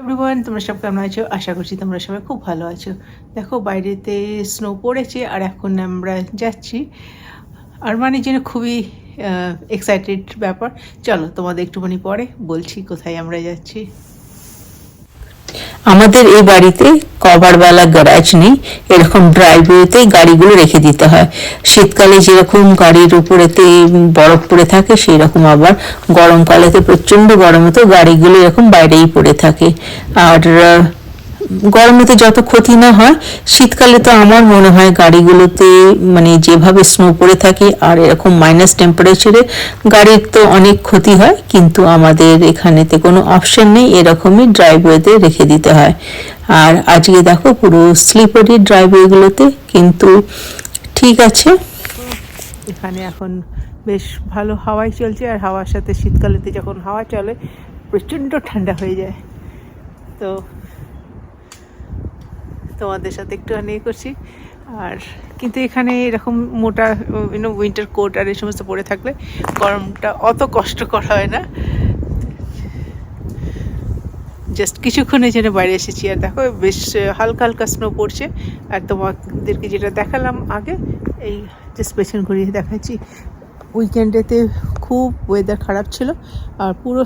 Everyone তোমরা সব কেমন আছো? আশা করছি তোমরা সবাই খুব ভালো আছো। দেখো, বাইরেতে স্নো পড়েছে, আর এখন আমরা যাচ্ছি। আর মানে যেন খুবই এক্সাইটেড ব্যাপার। চলো, তোমাদের একটুখানি পরে বলছি কোথায় আমরা যাচ্ছি। আমাদের এই বাড়িতে কভারওয়ালা গ্যারাজ নেই, এরকম ড্রাইভওয়েতেই গাড়িগুলো রেখে দিতে হয়। শীতকালে যেরকম গাড়ির উপরেতে বরফ পড়ে থাকে সেই রকম আবার গরমকালেতে প্রচণ্ড গরমে তো গাড়িগুলো এরকম বাইরেই পড়ে থাকে। আর গরমেতে যত ক্ষতি না হয়, শীতকালে তো আমার মনে হয় গাড়িগুলোতে মানে যেভাবে স্নো পড়ে থাকে আর এরকম মাইনাস টেম্পারেচারে গাড়ির তো অনেক ক্ষতি হয়, কিন্তু আমাদের এখানেতে কোনো অপশন নেই, এরকমই ড্রাইভওয়েতে রেখে দিতে হয়। আর আজকে দেখো পুরো স্লিপারি ড্রাইভওয়েগুলোতে কিন্তু ঠিক আছে। এখানে এখন বেশ ভালো হাওয়াই চলছে, আর হাওয়ার সাথে শীতকালেতে যখন হাওয়া চলে, প্রচণ্ড ঠান্ডা হয়ে যায়। তো তোমাদের সাথে একটু ইয়ে করছি। আর কিন্তু এখানে এরকম মোটা উইন্টার কোট আর এই সমস্ত পরে থাকলে গরমটা অত কষ্টকর হয় না। জাস্ট কিছুক্ষণের জন্য বাইরে এসেছি। আর দেখো, বেশ হালকা হালকা স্নো পড়ছে। আর তোমাদেরকে যেটা দেখালাম আগে, এই জাস্ট পেছন ঘুরিয়ে দেখাচ্ছি উইকেন্ডেতে খুব ওয়েদার খারাপ ছিল। আর পুরো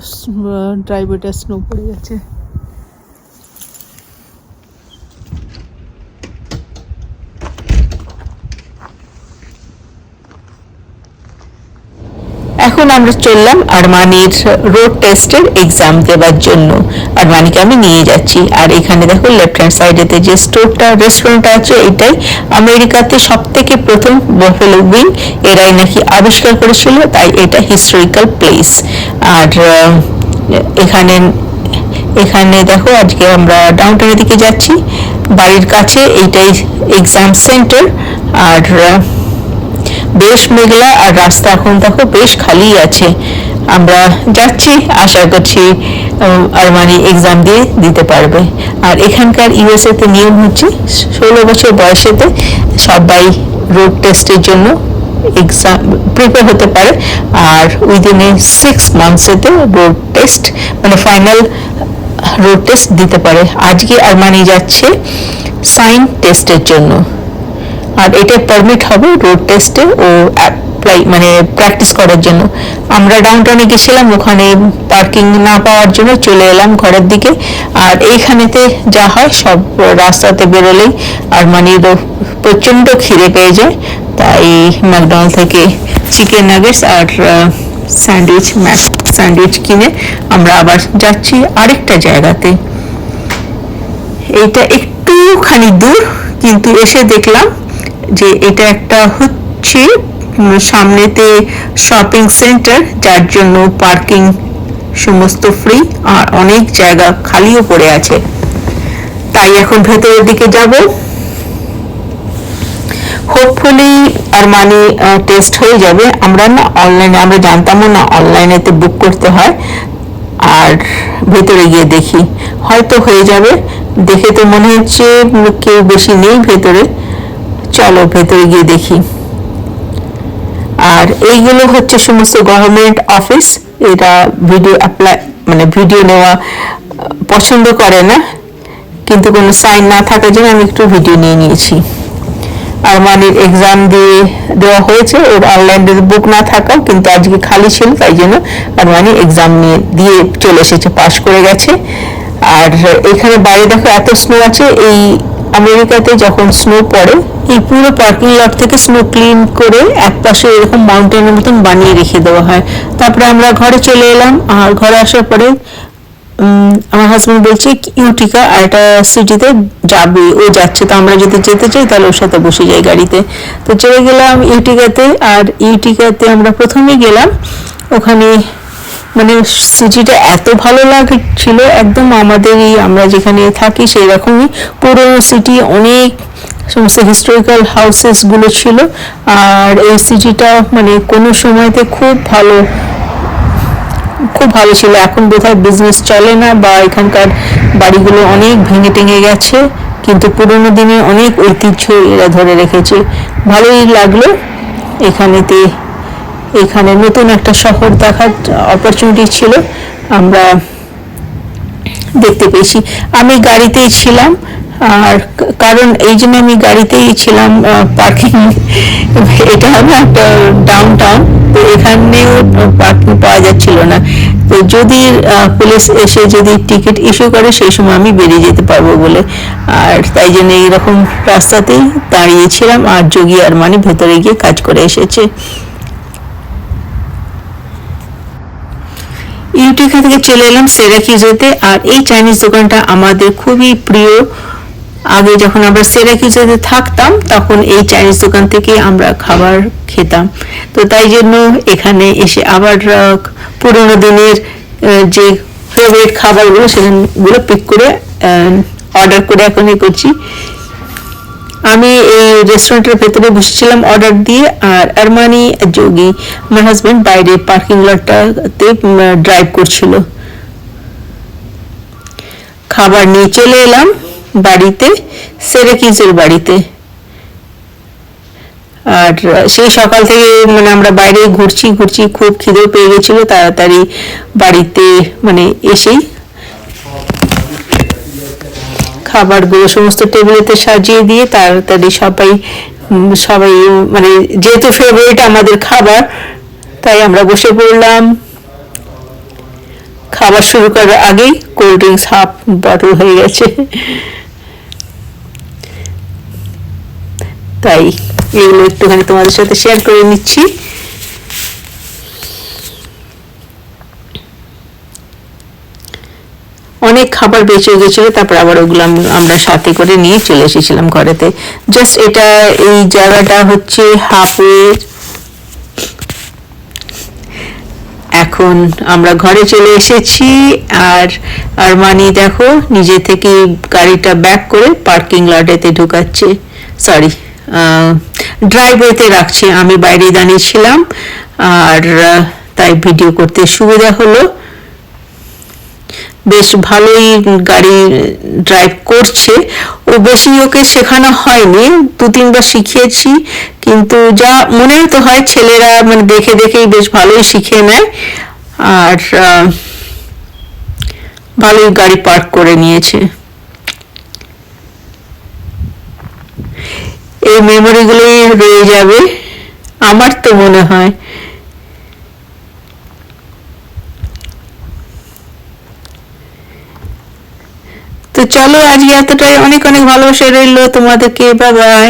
ড্রাইভওয়েটা স্নো পড়ে গেছে এখন আমরা চললাম আরমানির রোড টেস্টের এক্সাম দেওয়ার জন্য। আরমানিকে আমি নিয়ে যাচ্ছি। আর এখানে দেখো লেফট হ্যান্ড সাইডেতে যে স্টোরটা রেস্টুরেন্ট আছে, এটাই আমেরিকাতে সব থেকে প্রথম বফেলো উইং এরাই নাকি আবিষ্কার করেছিল, তাই এটা হিস্টোরিক্যাল প্লেস আর এখানে এখানে দেখো আজকে আমরা ডাউনটাউনের দিকে যাচ্ছি। বাড়ির কাছে এইটাই এক্সাম সেন্টার আর বেশ মেঘলা আর রাস্তা এখন দেখো বেশ খালি আছে। আমরা যাচ্ছি, আশা করছি আরমানি এক্সাম দিয়ে দিতে পারবে। আর এখানকার ইউএসএ তে নিয়ম হচ্ছে, ষোলো বছর বয়সেতে সবাই রোড টেস্টের জন্য এক্সাম প্রিপেয়ার হতে পারে। আর উইদিন এ সিক্স মান্থসেতে রোড টেস্ট মানে ফাইনাল রোড টেস্ট দিতে পারে। আজকে আরমানি যাচ্ছে সাইন টেস্টের জন্য। আর এটা পারমিট হবে রোড টেস্টে ও অ্যাপ্লাই মানে প্র্যাকটিস করার জন্য। আমরা ডাউনটাউনে গেছিলাম, ওখানে পার্কিং না পাওয়ার জন্য চলে এলাম ঘরের দিকে। আর এইখানেতে যা হয়, সব রাস্তাতে বেরোলেই আর মানে প্রচণ্ড খিদে পেয়ে যায়। তাই ম্যাকডোনাল্ড থেকে চিকেন নাগেটস আর স্যান্ডউইচ ম্যাক স্যান্ডউইচ কিনে আমরা আবার যাচ্ছি আরেকটা জায়গাতে। এইটা একটুখানি দূর, কিন্তু এসে দেখলাম যে এটা একটা হচ্ছে সামনেতে শপিং সেন্টার যার জন্য পার্কিং সমস্ত ফ্রি আর অনেক জায়গা খালিও পড়ে আছে। তাই এখন ভেতরের দিকে যাব। হোপফুলি আর মানে টেস্ট হয়ে যাবে। আমরা না অনলাইনে আমরা জানতামও না অনলাইনেতে বুক করতে হয়। আর ভেতরে গিয়ে দেখি। হয়তো হয়ে যাবে। দেখে তো মনে হচ্ছে কেউ বেশি নেই ভেতরে। চলো ভেতরে গিয়ে দেখি। আর এইগুলো হচ্ছে সমস্ত গভর্নমেন্ট অফিস এটা ভিডিও অ্যাপ্লাই মানে ভিডিও নেওয়া পছন্দ করে না। কিন্তু কোনো সাইন না থাকার জন্য আমি একটু ভিডিও নিয়ে নিয়েছি। আর মানির এক্সাম দিয়ে দেওয়া হয়েছে, ওর অনলাইন বুক না থাকাও কিন্তু আজকে খালি ছিল, তাই জন্য আর মানে এক্সাম নিয়ে, দিয়ে চলে এসেছে পাশ করে গেছে। আর এখানে বাইরে দেখো এত স্নো আছে, এই আমেরিকাতে যখন স্নো পড়ে, এই পুরো পার্কিং লট থেকে স্নো ক্লিন করে এক পাশে এরকম মাউন্টেনের মতন বানিয়ে রেখে দেওয়া হয়। তারপরে আমরা ঘরে চলে এলাম, আর ঘরে আসার পরে আমার হাজব্যান্ড বলছে, ইউটিকা আর একটা সিটিতে যাবে, ও যাচ্ছে, তো আমরা যদি যেতে চাই, তাহলে ওর সাথে বসে যাই গাড়িতে। তো চলে গেলাম ইউটিকাতে, আর ইউটিকাতে আমরা প্রথমে গেলাম, ওখানে মানে সিটিটা এত ভালো লাগছিল, একদম আমাদের এই আমরা যেখানে থাকি সেই রকমই পুরোনো সিটি অনেক সমস্ত হিস্টোরিক্যাল হাউসেসগুলো ছিল। আর এই সিটিটা মানে কোনো সময়তে খুব ভালো খুব ভালো ছিল। এখন বোধহয় বিজনেস চলে না বা এখানকার বাড়িগুলো অনেক ভেঙে টেঙে গেছে, কিন্তু পুরোনো দিনে অনেক ঐতিহ্য এরা ধরে রেখেছে। ভালোই লাগল এখানেতে। এখানে নতুন একটা শহর দেখার অপরচুনিটি ছিল। আমরা দেখতে পেয়েছি। আমি গাড়িতেই ছিলাম, আর কারণ এই জন্য আমি গাড়িতেই ছিলাম পার্কিং এটা হলো একটা ডাউন টাউন তো এখানেও পার্কিং পাওয়া যাচ্ছিল না। তো যদি পুলিশ এসে যদি টিকিট ইস্যু করে, সেই সময় আমি বেরিয়ে যেতে পারব বলে। আর তাই জন্য এইরকম রাস্তাতেই দাঁড়িয়েছিলাম আর যোগী আর মানে ভেতরে গিয়ে কাজ করে এসেছে। ইউটিকা থেকে চলে এলাম সেরাকিজোতে আর এই চাইনিজ দোকানটা আমাদের খুবই প্রিয়। আগে যখন আমরা সেরাকিজোতে থাকতাম, তখন এই চাইনিজ দোকান থেকে আমরা খাবার খেতাম। তো তাই জন্য এখানে এসে আবার পুরোনো দিনের যে ফেভারিট খাবারগুলো সেগুলো পিক করে অর্ডার করে এখন করছি। আমি এই রেস্টুরেন্টের ভেতরে বসেছিলাম অর্ডার দিয়ে, আর আরমানি যোগী আমার হাজবেন্ড বাইরে পার্কিং লটটাতে ড্রাইভ করছিল। খাবার নিয়ে চলে এলাম বাড়িতে সেরেকিজের বাড়িতে। আর, সেই সকাল থেকে মানে আমরা বাইরে ঘুরছি ঘুরছি, খুব খিদেও পেয়ে গেছিল, তাড়াতাড়ি বাড়িতে মানে এসেই। খাবারগুলো সমস্ত টেবিলেতে সাজিয়ে দিয়ে তাড়াতাড়ি সবাই সবাই মানে যেহেতু ফেভারিট আমাদের খাবার, তাই আমরা বসে পড়লাম। খাবার শুরু করার আগেই কোল্ড ড্রিঙ্কস হাফ বটল হয়ে গেছে। তাই এগুলো একটুখানি তোমাদের সাথে শেয়ার করে নিচ্ছি অনেক খাবার বেঁচে গেছিল, তারপর আবার ওগুলো আমরা সাথে করে নিয়ে চলে এসেছিলাম ঘরেতে। জাস্ট এটা, এই জায়গাটা হচ্ছে হাফের। এখন আমরা ঘরে চলে এসেছি, আর আর মানি দেখো, নিজে থেকে গাড়িটা ব্যাক করে পার্কিং লটেতে ঢুকাচ্ছে। সরি ড্রাইভওয়েতে রাখছে। আমি বাইরে দাঁড়িয়েছিলাম আর তাই ভিডিও করতে সুবিধা হলো। বেশ ভালোই গাড়ি ড্রাইভ করছে। ও বেশি ওকে শেখানো হয়নি, দু তিনবার শিখিয়েছি, কিন্তু যা মনে তো হয় ছেলেরা মানে দেখে দেখেই বেশ ভালোই শিখে নেয়। আর ভালোই গাড়ি পার্ক করে নিয়েছে। এই মেমোরিগুলোই রয়ে যাবে, আমার তো মনে হয়। তো চলো আজকে এতটাই। অনেক অনেক ভালোবাসা রইল তোমাদেরকে। Bye bye